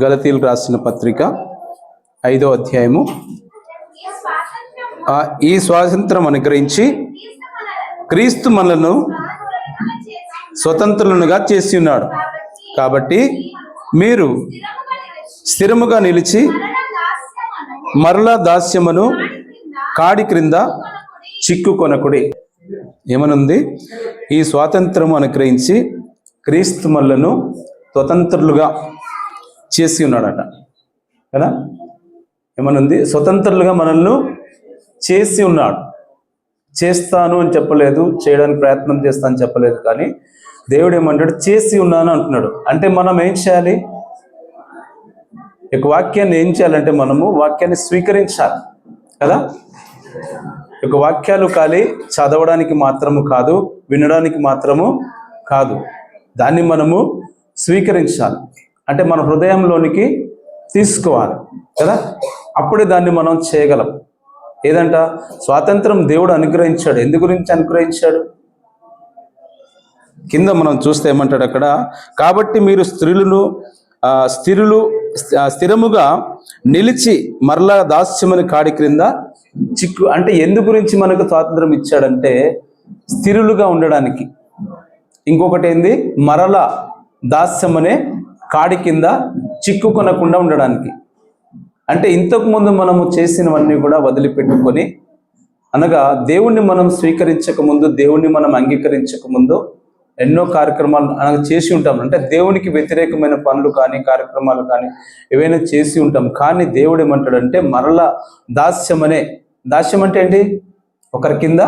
గలతీలు రాసిన పత్రిక ఐదో అధ్యాయము. ఈ స్వాతంత్రం అనుగ్రహించి క్రీస్తు మనలను స్వతంత్రులుగా చేసి ఉన్నాడు. కాబట్టి మీరు స్థిరముగా నిలిచి మరలా దాస్యమును కాడి క్రింద చిక్కుకొనకుడి. ఏమనుంది? ఈ స్వాతంత్రము అనుగ్రహించి క్రీస్తు మల్లను స్వతంత్రులుగా చేసి ఉన్నాడట. కదా? ఏమనుంది? స్వతంత్రులుగా మనల్ని చేసి ఉన్నాడు. చేస్తాను అని చెప్పలేదు చేయడానికి ప్రయత్నం చేస్తాను చెప్పలేదు కానీ దేవుడు ఏమంటాడు? చేసి ఉన్నాను అంటున్నాడు. అంటే మనం ఏం చేయాలి? యొక్క వాక్యాన్ని ఏం చేయాలంటే మనము వాక్యాన్ని స్వీకరించాలి. కదా? యొక్క వాక్యాలు ఖాళీ చదవడానికి మాత్రము కాదు వినడానికి మాత్రము కాదు. దాన్ని మనము స్వీకరించాలి. అంటే మన హృదయంలోనికి తీసుకోవాలి కదా? అప్పుడే దాన్ని మనం చేయగలం. ఏదంట? స్వాతంత్రం దేవుడు అనుగ్రహించాడు. ఎందు గురించి అనుగ్రహించాడు? కింద మనం చూస్తే ఏమంటాడు అక్కడ? కాబట్టి మీరు స్త్రీలను స్థిరులు స్థిరముగా నిలిచి మరలా దాస్యమని కాడి క్రింద చిక్కు అంటే ఎందు గురించి మనకు స్వాతంత్రం ఇచ్చాడంటే స్థిరులుగా ఉండడానికి. ఇంకొకటి ఏంది? మరల దాస్యం అనే కాడి కింద చిక్కుకొనకుండా ఉండడానికి. అంటే ఇంతకు ముందు మనము చేసినవన్నీ కూడా వదిలిపెట్టుకొని అనగా దేవుణ్ణి మనం స్వీకరించక ముందు దేవుణ్ణి మనం అంగీకరించక ముందు ఎన్నో కార్యక్రమాలు అనగా చేసి ఉంటాం. అంటే దేవునికి వ్యతిరేకమైన పనులు కానీ కార్యక్రమాలు కానీ ఏవైనా చేసి ఉంటాం. కానీ దేవుడు ఏమంటాడంటే మరలా దాస్యం అనే దాస్యం అంటే ఏంటి? ఒకరి కింద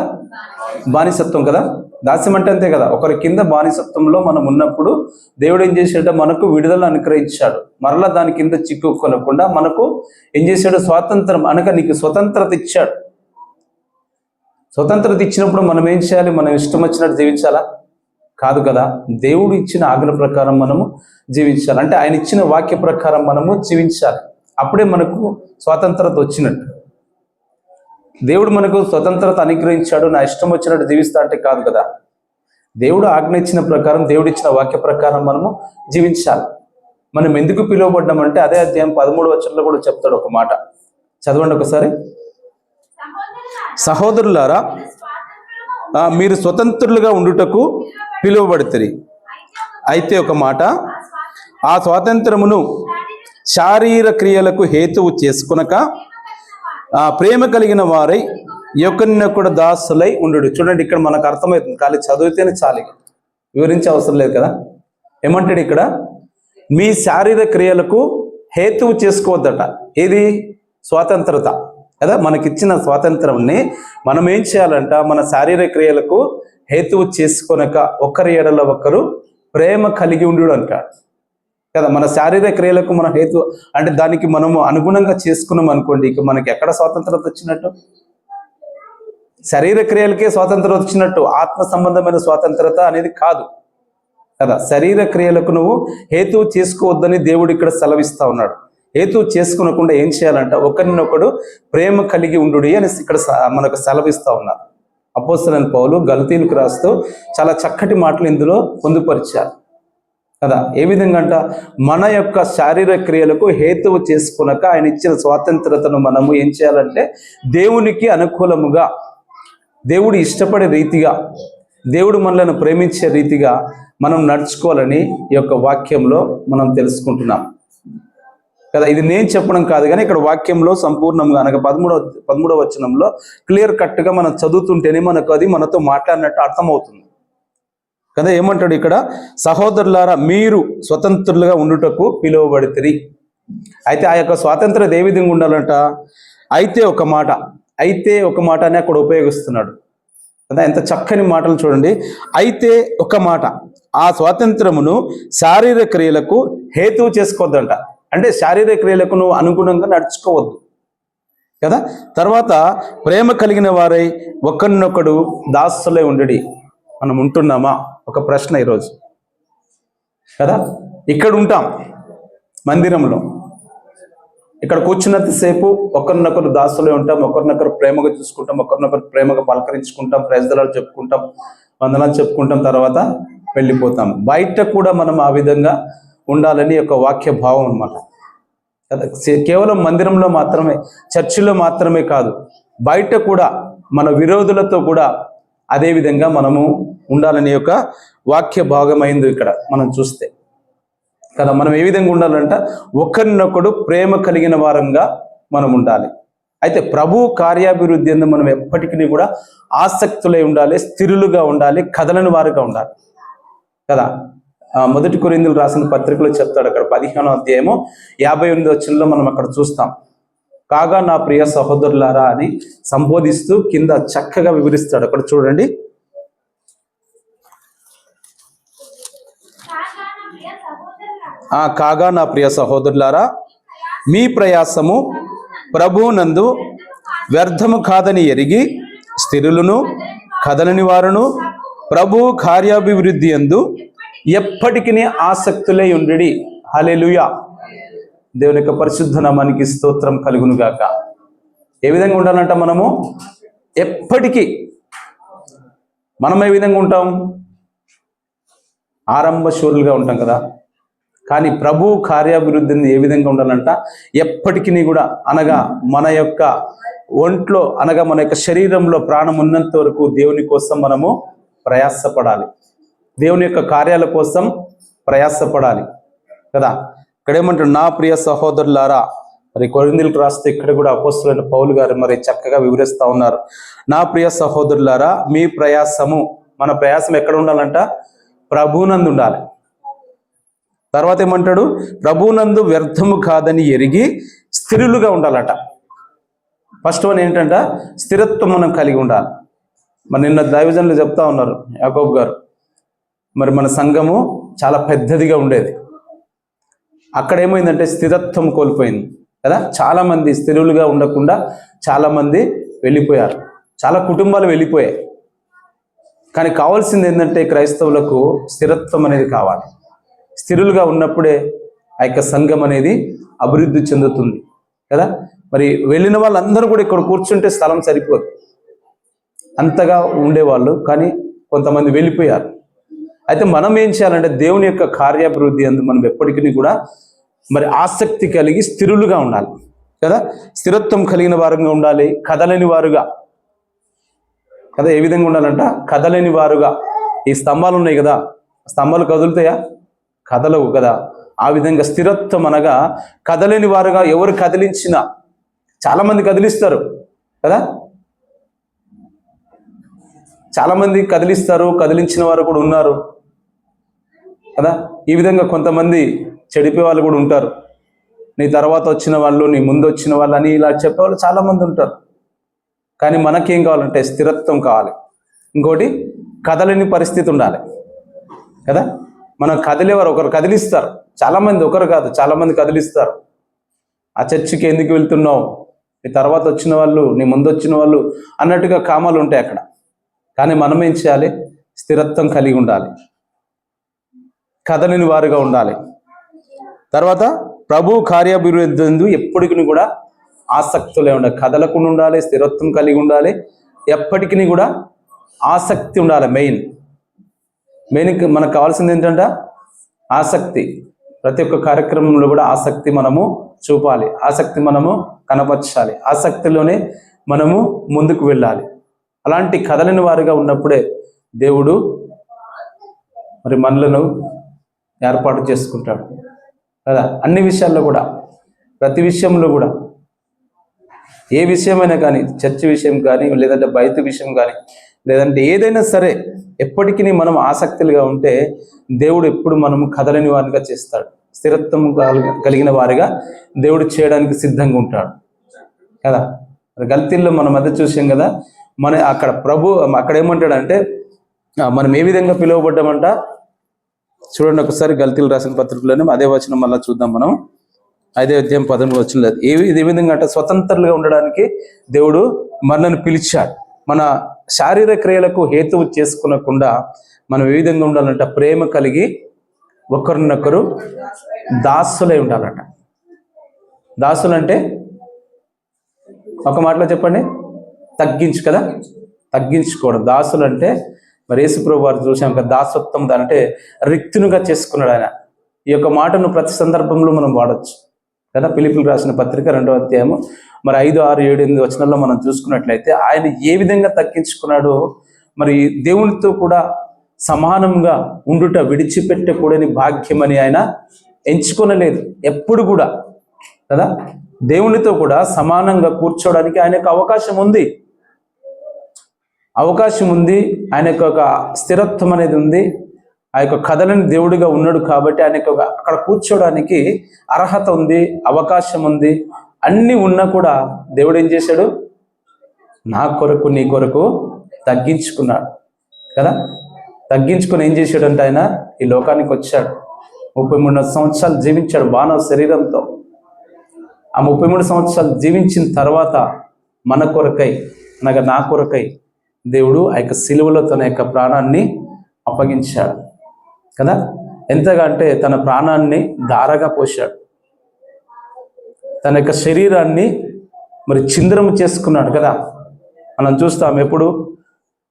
బానిసత్వం కదా? దాస్యం అంటే అంతే కదా? ఒకరి కింద బానిసత్వంలో మనం ఉన్నప్పుడు దేవుడు ఏం చేశాడంటే మనకు విడుదల అనుగ్రహించాడు. మరలా దాని కింద చిక్కుకొనకుండా మనకు ఏం చేశాడు? స్వాతంత్రం అనగా నీకు స్వతంత్రత ఇచ్చాడు. స్వతంత్రత ఇచ్చినప్పుడు మనం ఏం చేయాలి? మనం ఇష్టం వచ్చినట్టు జీవించాలా? కాదు కదా? దేవుడు ఇచ్చిన ఆజ్ఞ ప్రకారం మనము జీవించాలి. అంటే ఆయన ఇచ్చిన వాక్య ప్రకారం మనము జీవించాలి. అప్పుడే మనకు స్వాతంత్రత వచ్చినట్టు. దేవుడు మనకు స్వతంత్రత అనుగ్రహించాడు నా ఇష్టం వచ్చినట్టు జీవిస్తా అంటే కాదు కదా. దేవుడు ఆజ్ఞ ఇచ్చిన ప్రకారం దేవుడు ఇచ్చిన వాక్య ప్రకారం మనము జీవించాలి. మనం ఎందుకు పిలువబడ్డామంటే అదే అధ్యాయం పదమూడు వచనంలో కూడా చెప్తాడు ఒక మాట. చదవండి ఒకసారి. సహోదరులారా మీరు స్వతంత్రులుగా ఉండుటకు పిలువబడుతుంది అయితే ఒక మాట ఆ స్వాతంత్రమును శారీర క్రియలకు హేతువు చేసుకునక ఆ ప్రేమ కలిగిన వారై ఒకరినొకడు దాసులై ఉండడు. చూడండి ఇక్కడ మనకు అర్థమవుతుంది. ఖాళీ చదివితేనే చాలు వివరించి వివరించే అవసరం లేదు కదా? ఏమంటాడు ఇక్కడ? మీ శారీరక క్రియలకు హేతువు చేసుకోవద్దట. ఏది? స్వాతంత్రత. కదా? మనకిచ్చిన స్వాతంత్రంని మనం ఏం చేయాలంట? మన శారీరక క్రియలకు హేతువు చేసుకొనక ఒకరి ఎడల ఒకరు ప్రేమ కలిగి ఉండు అంటాడు. కదా మన శారీరక క్రియలకు మన హేతు అంటే దానికి మనము అనుగుణంగా చేసుకున్నాం అనుకోండి ఇక మనకి ఎక్కడ స్వాతంత్రత వచ్చినట్టు? శరీర క్రియలకే స్వాతంత్రత వచ్చినట్టు ఆత్మ సంబంధమైన స్వాతంత్రత అనేది కాదు. కదా శరీర క్రియలకు నువ్వు హేతు చేసుకోవద్దని దేవుడు ఇక్కడ సెలవిస్తా ఉన్నాడు. హేతు చేసుకునకుండా ఏం చేయాలంట? ఒకరినొకడు ప్రేమ కలిగి ఉండు అని ఇక్కడ మనకు సెలవిస్తా ఉన్నారు. అపోస్తలన్ పౌలు గల్తీలకు రాస్తూ చాలా చక్కటి మాటలు ఇందులో పొందుపరిచారు. కదా? ఏ విధంగా అంట మన యొక్క శారీరక క్రియలకు హేతువు చేసుకునక ఆయన ఇచ్చిన స్వాతంత్రతను మనము ఏం చేయాలంటే దేవునికి అనుకూలముగా దేవుడు ఇష్టపడే రీతిగా దేవుడు మనలను ప్రేమించే రీతిగా మనం నడుచుకోవాలని ఈ యొక్క వాక్యంలో మనం తెలుసుకుంటున్నాం. కదా? ఇది నేను చెప్పడం కాదు కానీ ఇక్కడ వాక్యంలో సంపూర్ణంగా అనగా పదమూడవ పదమూడవ వచనంలో క్లియర్ కట్గా మనం చదువుతుంటేనే మనకు అది మనతో మాట్లాడినట్టు అర్థమవుతుంది. కదా ఏమంటాడు ఇక్కడ? సహోదరులారా మీరు స్వతంత్రులుగా ఉండుటకు పిలువబడితే అయితే ఆ యొక్క స్వాతంత్రం ఏ విధంగా ఉండాలంట? అయితే ఒక మాట అయితే ఒక మాట అని అక్కడ ఉపయోగిస్తున్నాడు. కదా ఎంత చక్కని మాటలు చూడండి. అయితే ఒక మాట ఆ స్వాతంత్రమును శారీరక క్రియలకు హేతువు చేసుకోవద్దంట. అంటే శారీరక క్రియలకు నువ్వు అనుగుణంగా నడుచుకోవద్దు. కదా తర్వాత ప్రేమ కలిగిన వారై ఒకరినొకడు దాసులై ఉండడి. మనం ఉంటున్నామా? ఒక ప్రశ్న ఈరోజు. కదా? ఇక్కడ ఉంటాం మందిరంలో. ఇక్కడ కూర్చున్నంతసేపు ఒకరినొకరు దాసులే ఉంటాం ఒకరినొకరు ప్రేమగా చూసుకుంటాం ఒకరినొకరు ప్రేమగా పలకరించుకుంటాం ప్రజలు చెప్పుకుంటాం వందనాలు చెప్పుకుంటాం తర్వాత వెళ్ళిపోతాం. బయట కూడా మనం ఆ విధంగా ఉండాలని ఒక వాక్య భావం అన్నమాట. కదా? కేవలం మందిరంలో మాత్రమే చర్చిలో మాత్రమే కాదు బయట కూడా మన విరోధులతో కూడా అదే విధంగా మనము ఉండాలనే యొక్క వాక్య భాగమైంది ఇక్కడ మనం చూస్తే. కదా మనం ఏ విధంగా ఉండాలంట ఒకరినొకడు ప్రేమ కలిగిన వారంగా మనం ఉండాలి. అయితే ప్రభు కార్యాభివృద్ధి అందు మనం ఎప్పటికీ కూడా ఆసక్తులై ఉండాలి స్థిరులుగా ఉండాలి కథలను వారుగా ఉండాలి. కదా మొదటి కొరిందులు రాసిన పత్రికలో చెప్తాడు అక్కడ పదిహేనో అధ్యాయము యాభై ఎనిమిది వచ్చినలో మనం అక్కడ చూస్తాం. కాగా నా ప్రియ సహోదరులారా అని సంబోధిస్తూ కింద చక్కగా వివరిస్తాడు. అక్కడ చూడండి. ఆ కాగా నా ప్రియ సహోదరులారా మీ ప్రయాసము ప్రభునందు వ్యర్థము కాదని ఎరిగి స్థిరులను కదలని వారును ప్రభు కార్యాభివృద్ధి అందు ఎప్పటికీ ఆసక్తులై ఉండి హలెలుయా దేవుని యొక్క పరిశుద్ధ నామానికి స్తోత్రం కలుగును గాక ఏ విధంగా ఉండాలంట మనము? ఎప్పటికీ మనం ఏ విధంగా ఉంటాం? ఆరంభ శూరులుగా ఉంటాం కదా. కానీ ప్రభు కార్యాభివృద్ధిని ఏ విధంగా ఉండాలంట? ఎప్పటికీ కూడా అనగా మన యొక్క ఒంట్లో అనగా మన యొక్క శరీరంలో ప్రాణం ఉన్నంత వరకు దేవుని కోసం మనము ప్రయాసపడాలి. దేవుని యొక్క కార్యాల కోసం ప్రయాసపడాలి. కదా? ఇక్కడేమంటాడు నా ప్రియ సహోదరులారా మరి కొరిందులకు రాస్తే ఇక్కడ కూడా అపోస్తులైన పౌలు గారు మరి చక్కగా వివరిస్తా ఉన్నారు. నా ప్రియ సహోదరులారా మీ ప్రయాసము మన ప్రయాసం ఎక్కడ ఉండాలంట? ప్రభునందు ఉండాలి. తర్వాత ఏమంటాడు? ప్రభునందు వ్యర్థము కాదని ఎరిగి స్థిరులుగా ఉండాలట. ఫస్ట్ వన్ ఏంటంట? స్థిరత్వం మనం కలిగి ఉండాలి. మరి నిన్న దైవజనులు చెప్తా ఉన్నారు యాకోబ్ గారు. మరి మన సంఘము చాలా పెద్దదిగా ఉండేది. అక్కడ ఏమైందంటే స్థిరత్వం కోల్పోయింది. కదా? చాలామంది స్థిరులుగా ఉండకుండా చాలామంది వెళ్ళిపోయారు. చాలా కుటుంబాలు వెళ్ళిపోయాయి. కానీ కావాల్సింది ఏంటంటే క్రైస్తవులకు స్థిరత్వం అనేది కావాలి. స్థిరులుగా ఉన్నప్పుడే ఆ యొక్క సంఘం అనేది అభివృద్ధి చెందుతుంది. కదా? మరి వెళ్ళిన వాళ్ళందరూ కూడా ఇక్కడ కూర్చుంటే స్థలం సరిపోదు. అంతగా ఉండేవాళ్ళు కానీ కొంతమంది వెళ్ళిపోయారు. అయితే మనం ఏం చేయాలంటే దేవుని యొక్క కార్యాభివృద్ధి అందు మనం ఎప్పటికీ కూడా మరి ఆసక్తి కలిగి స్థిరులుగా ఉండాలి. కదా? స్థిరత్వం కలిగిన వారుగా ఉండాలి కదలని వారుగా. కదా? ఏ విధంగా ఉండాలంట? కదలని వారుగా. ఈ స్తంభాలు ఉన్నాయి కదా? స్తంభాలు కదులుతాయా? కదలవు కదా. ఆ విధంగా స్థిరత్వం అనగా కదలేని వారుగా ఎవరు కదిలించినా. చాలామంది కదిలిస్తారు. కదా? చాలామంది కదిలిస్తారు కదిలించిన వారు కూడా ఉన్నారు. కదా? ఈ విధంగా కొంతమంది చెడిపోయే వాళ్ళు కూడా ఉంటారు. నీ తర్వాత వచ్చిన వాళ్ళు నీ ముందు వచ్చిన వాళ్ళు అని ఇలా చెప్పేవాళ్ళు చాలామంది ఉంటారు. కానీ మనకేం కావాలంటే స్థిరత్వం కావాలి. ఇంకోటి కదలని పరిస్థితి ఉండాలి. కదా? మనం కదిలేవారు ఒకరు కదిలిస్తారు. చాలామంది ఒకరు కాదు చాలామంది కదిలిస్తారు. ఆ చర్చికి ఎందుకు వెళ్తున్నావు? నీ తర్వాత వచ్చిన వాళ్ళు నీ ముందు వచ్చిన వాళ్ళు అన్నట్టుగా కామాలు ఉంటాయి అక్కడ. కానీ మనం ఏం చేయాలి? స్థిరత్వం కలిగి ఉండాలి. కదలని వారుగా ఉండాలి. తర్వాత ప్రభు కార్యాభివృద్ధి ఎప్పటికీ కూడా ఆసక్తులే ఉండాలి కదలకుండా ఉండాలి స్థిరత్వం కలిగి ఉండాలి. ఎప్పటికీ కూడా ఆసక్తి ఉండాలి మెయిన్. మెయిన్ మనకు కావాల్సింది ఏంటంటే? ఆసక్తి. ప్రతి ఒక్క కార్యక్రమంలో కూడా ఆసక్తి మనము చూపాలి. ఆసక్తి మనము కనపరచాలి. ఆసక్తిలోనే మనము ముందుకు వెళ్ళాలి. అలాంటి కదలని వారిగా ఉన్నప్పుడే దేవుడు మరి మనలను ఏర్పాటు చేసుకుంటాడు. కదా? అన్ని విషయాల్లో కూడా ప్రతి విషయంలో కూడా. ఏ విషయమైనా కానీ చర్చ్ విషయం కానీ లేదంటే బయట విషయం కానీ లేదంటే ఏదైనా సరే ఎప్పటికీ మనం ఆసక్తులుగా ఉంటే దేవుడు ఎప్పుడు మనం కదలని వారిగా చేస్తాడు. స్థిరత్వం కలిగిన వారిగా దేవుడు చేయడానికి సిద్ధంగా ఉంటాడు. కదా? గల్తీల్లో మనం మధ్య చూసాం కదా మన అక్కడ ప్రభు అక్కడ ఏమంటాడంటే మనం ఏ విధంగా పిలువబడ్డామంట? చూడండి ఒకసారి గల్తీలు రాసిన పత్రికలోనే అదే వచనం మళ్ళీ చూద్దాం మనం. అదే అధ్యాయం పదమూడు వచ్చిన ఏ ఇది ఏ విధంగా అంటే స్వతంత్రులుగా ఉండడానికి దేవుడు మనల్ని పిలిచాడు. మన శారీరక క్రియలకు హేతువు చేసుకునకుండా మనం ఏ విధంగా ఉండాలంట? ప్రేమ కలిగి ఒకరినొకరు దాసులై ఉండాలంట. దాసులు అంటే ఒక మాటలో చెప్పండి? తగ్గించు కదా? తగ్గించుకోవడం. దాసులు అంటే మరి యేసుప్రభు వారు చూసాం కదా దాసత్వం అంటే రిక్తునుగా చేసుకున్నాడు ఆయన. ఈ యొక్క మాటను ప్రతి సందర్భంలో మనం వాడచ్చు. కదా పిలిపిలు రాసిన పత్రిక రెండో అధ్యాయము మరి ఐదు ఆరు ఏడు ఎనిమిది వచనాల్లో మనం చూసుకున్నట్లయితే ఆయన ఏ విధంగా తగ్గించుకున్నాడో మరి దేవునితో కూడా సమానంగా ఉండుట విడిచిపెట్టకూడని భాగ్యమని ఆయన ఎంచుకొనలేదు. ఎప్పుడు కూడా. కదా దేవునితో కూడా సమానంగా కూర్చోవడానికి ఆయనకు అవకాశం ఉంది. అవకాశం ఉంది. ఆయన యొక్క ఒక స్థిరత్వం అనేది ఉంది. ఆ యొక్క కథలని దేవుడిగా ఉన్నాడు కాబట్టి ఆయనకు ఒక- అక్కడ కూర్చోడానికి అర్హత ఉంది అవకాశం ఉంది. అన్నీ ఉన్నా కూడా దేవుడు ఏం చేశాడు? నా కొరకు నీ కొరకు తగ్గించుకున్నాడు. కదా? తగ్గించుకుని ఏం చేశాడంటే ఆయన ఈ లోకానికి వచ్చాడు. ముప్పై మూడు సంవత్సరాలు జీవించాడు మానవ శరీరంతో. ఆ ముప్పై మూడు సంవత్సరాలు జీవించిన తర్వాత మన కొరకై అనగా నా కొరకై దేవుడు ఆ యొక్క సిలువలో తన యొక్క ప్రాణాన్ని అప్పగించాడు. కదా? ఎంతగా అంటే తన ప్రాణాన్ని దారగా పోశాడు. తన యొక్క శరీరాన్ని మరి చింద్రము చేసుకున్నాడు కదా? మనం చూస్తాం ఎప్పుడు?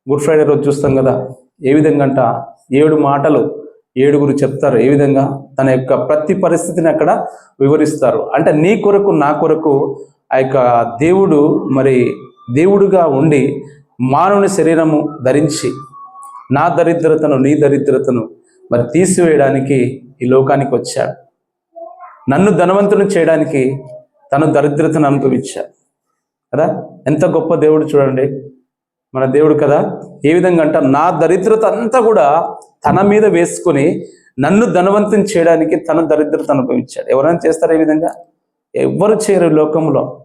గుడ్ ఫ్రైడే రోజు చూస్తాం కదా? ఏ విధంగా అంట? ఏడు మాటలు ఏడుగురు చెప్తారు. ఏ విధంగా? తన యొక్క ప్రతి పరిస్థితిని అక్కడ వివరిస్తారు. అంటే నీ కొరకు నా కొరకు ఆ యొక్క దేవుడు మరి దేవుడుగా ఉండి మానవుని శరీరము ధరించి నా దరిద్రతను నీ దరిద్రతను మరి తీసివేయడానికి ఈ లోకానికి వచ్చాడు. నన్ను ధనవంతుని చేయడానికి తను దరిద్రతను అనుభవించాడు. కదా? ఎంత గొప్ప దేవుడు చూడండి. మన దేవుడు కదా? ఏ విధంగా అంట నా దరిద్రత అంతా కూడా తన మీద వేసుకొని నన్ను ధనవంతుని చేయడానికి తన దరిద్రత అనుభవించాడు. ఎవరైనా చేస్తారు ఏ విధంగా? ఎవ్వరు చేయరు ఈ లోకంలో?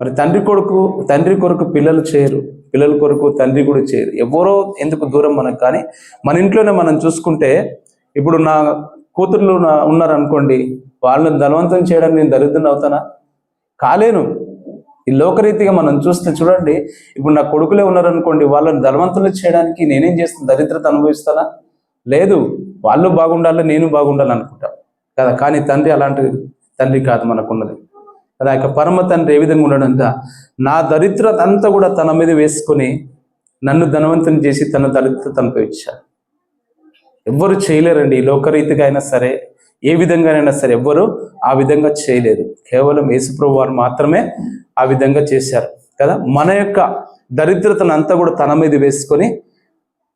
మరి తండ్రి కొడుకు తండ్రి కొరకు పిల్లలు చేయరు పిల్లల కొరకు తండ్రి కూడా చేయరు. ఎవరో ఎందుకు దూరం మనకు కానీ మన ఇంట్లోనే మనం చూసుకుంటే ఇప్పుడు నా కూతుర్లు నా- ఉన్నారనుకోండి వాళ్ళని ధనవంతం చేయడానికి నేను దరిద్రం అవుతానా? కాలేను. ఈ లోకరీతిగా మనం చూస్తే చూడండి ఇప్పుడు నా కొడుకులే ఉన్నారనుకోండి వాళ్ళని ధనవంతులు చేయడానికి నేనేం చేస్తాను? దరిద్రత అనుభవిస్తానా? లేదు. వాళ్ళు బాగుండాలి నేను బాగుండాలి అనుకుంటా. కదా కానీ తండ్రి అలాంటి తండ్రి కాదు మనకున్నది. ఆ యొక్క పరమ తండ్రి ఏ విధంగా ఉండడంతా నా దరిద్రత అంతా కూడా తన మీద వేసుకొని నన్ను ధనవంతుని చేసి తన దరిద్రత ఇచ్చాడు ఎవ్వరు చేయలేరండి ఈ లోకరీతిగా అయినా సరే ఏ విధంగానైనా సరే ఎవ్వరు ఆ విధంగా చేయలేరు. కేవలం యేసుప్రభు వారు మాత్రమే ఆ విధంగా చేశారు కదా. మన యొక్క దరిద్రతను అంతా కూడా తన మీద వేసుకొని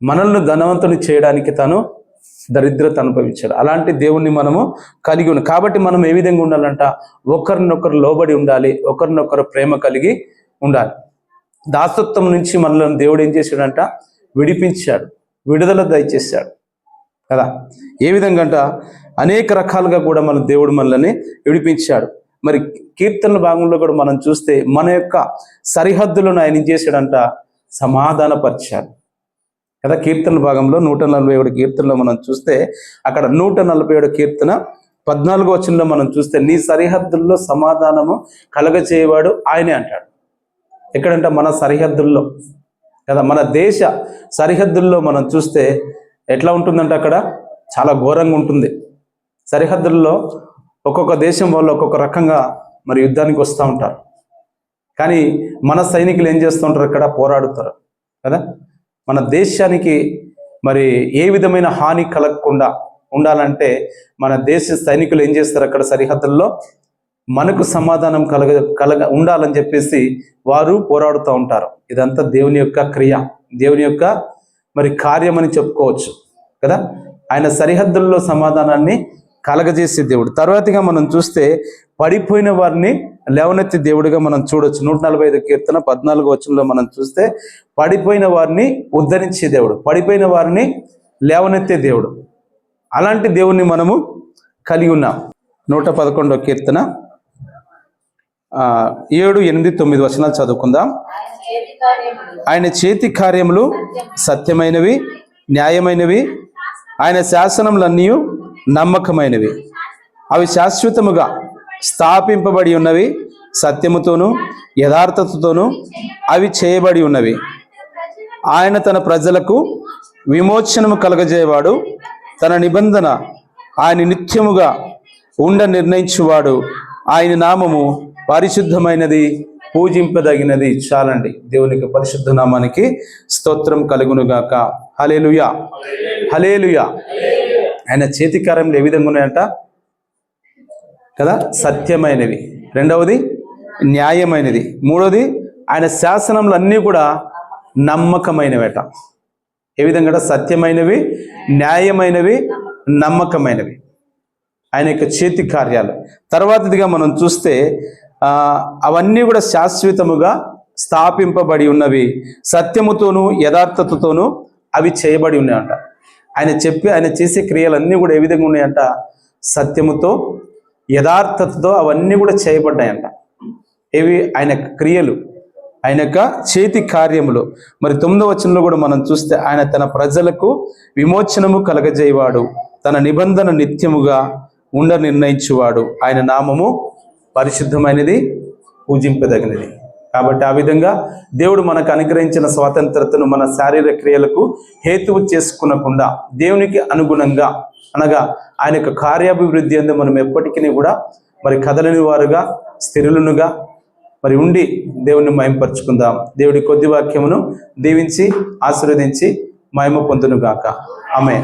మనల్ని ధనవంతుని చేయడానికి తను దరిద్రత అనుభవించాడు అలాంటి దేవుణ్ణి మనము కలిగి ఉన్నాం కాబట్టి మనం ఏ విధంగా ఉండాలంట? ఒకరినొకరు లోబడి ఉండాలి ఒకరినొకరు ప్రేమ కలిగి ఉండాలి. దాసత్వం నుంచి మనల్ని దేవుడు ఏం చేశాడంట? విడిపించాడు విడుదల దయచేశాడు. కదా? ఏ విధంగా అంట? అనేక రకాలుగా కూడా మన దేవుడు మనల్ని విడిపించాడు. మరి కీర్తనల భాగంలో కూడా మనం చూస్తే మన యొక్క సరిహద్దులను ఆయన ఏం చేశాడంట? సమాధానపరిచాడు. కదా? కీర్తన భాగంలో నూట నలభై ఏడు కీర్తనలో మనం చూస్తే అక్కడ నూట నలభై ఏడు కీర్తన పద్నాలుగో వచనంలో మనం చూస్తే నీ సరిహద్దుల్లో సమాధానము కలగచేయవాడు ఆయనే అంటాడు. ఎక్కడంటే మన సరిహద్దుల్లో. కదా? మన దేశ సరిహద్దుల్లో మనం చూస్తే ఎట్లా ఉంటుందంటే అక్కడ? చాలా ఘోరంగా ఉంటుంది. సరిహద్దుల్లో ఒక్కొక్క దేశం వాళ్ళు ఒక్కొక్క రకంగా మరి యుద్ధానికి వస్తూ ఉంటారు. కానీ మన సైనికులు ఏం చేస్తూ ఉంటారు? అక్కడ పోరాడుతారు. కదా? మన దేశానికి మరి ఏ విధమైన హాని కలగకుండా ఉండాలంటే మన దేశ సైనికులు ఏం చేస్తారు అక్కడ సరిహద్దుల్లో? మనకు సమాధానం కలగ కలగ ఉండాలని చెప్పేసి వారు పోరాడుతూ ఉంటారు. ఇదంతా దేవుని యొక్క క్రియ. దేవుని యొక్క మరి కార్యం అని చెప్పుకోవచ్చు కదా? ఆయన సరిహద్దుల్లో సమాధానాన్ని కలగజేసే దేవుడు. తర్వాతగా మనం చూస్తే పడిపోయిన వారిని లేవనెత్తి దేవుడిగా మనం చూడొచ్చు. నూట నలభై ఐదు కీర్తన పద్నాలుగు వచనంలో మనం చూస్తే పడిపోయిన వారిని ఉద్ధరించే దేవుడు. పడిపోయిన వారిని లేవనెత్తే దేవుడు. అలాంటి దేవుణ్ణి మనము కలిగి ఉన్నాం. నూట పదకొండో కీర్తన. ఏడు ఎనిమిది తొమ్మిది వచనాలు చదువుకుందాం. ఆయన చేతి కార్యములు సత్యమైనవి న్యాయమైనవి. ఆయన శాసనములన్నీ నమ్మకమైనవి. అవి శాశ్వతముగా స్థాపింపబడి ఉన్నవి సత్యముతోను యథార్థతతోనూ అవి చేయబడి ఉన్నవి. ఆయన తన ప్రజలకు విమోచనము కలగజేవాడు తన నిబంధన ఆయన నిత్యముగా ఉండ నిర్ణయించువాడు. ఆయన నామము పరిశుద్ధమైనది పూజింపదగినది. చాలండి. దేవునికి పరిశుద్ధ నామానికి స్తోత్రం కలుగునుగాక. హలేలుయా హలేలుయా ఆయన చేతి కార్యములు ఏ విధంగా ఉన్నాయంట? కదా? సత్యమైనవి. రెండవది న్యాయమైనది. మూడవది ఆయన శాసనములు అన్నీ కూడా నమ్మకమైనవేట. ఏ విధంగా సత్యమైనవి న్యాయమైనవి నమ్మకమైనవి. ఆయన యొక్క చేతి కార్యాలు. తర్వాతదిగా మనం చూస్తే అవన్నీ కూడా శాశ్వతముగా స్థాపింపబడి ఉన్నవి. సత్యముతోనూ యథార్థతతోనూ అవి చేయబడి ఉన్నాయంట. ఆయన చెప్పి ఆయన చేసే క్రియలన్నీ కూడా ఏ విధంగా ఉన్నాయంట? సత్యముతో యథార్థతతో అవన్నీ కూడా చేయబడ్డాయంట. ఇవి ఆయన యొక్క క్రియలు. ఆయన యొక్క చేతి కార్యములు. మరి తొమ్మిదవ వచనంలో కూడా మనం చూస్తే ఆయన తన ప్రజలకు విమోచనము కలగజేయవాడు. తన నిబంధన నిత్యముగా ఉండ నిర్ణయించువాడు. ఆయన నామము పరిశుద్ధమైనది పూజింపదగినది. కాబట్టి ఆ విధంగా దేవుడు మనకు అనుగ్రహించిన స్వాతంత్రతను మన శారీరక క్రియలకు హేతువు చేసుకునకుండా దేవునికి అనుగుణంగా అనగా ఆయన యొక్క కార్యాభివృద్ధి అందు మనం ఎప్పటికీ కూడా మరి కదలని వారుగా స్థిరులనుగా మరి ఉండి దేవుణ్ణి మయంపరుచుకుందాం దేవుడి కొద్ది వాక్యమును దీవించి ఆశీర్వదించి మయమ పొందునుగాక. ఆమె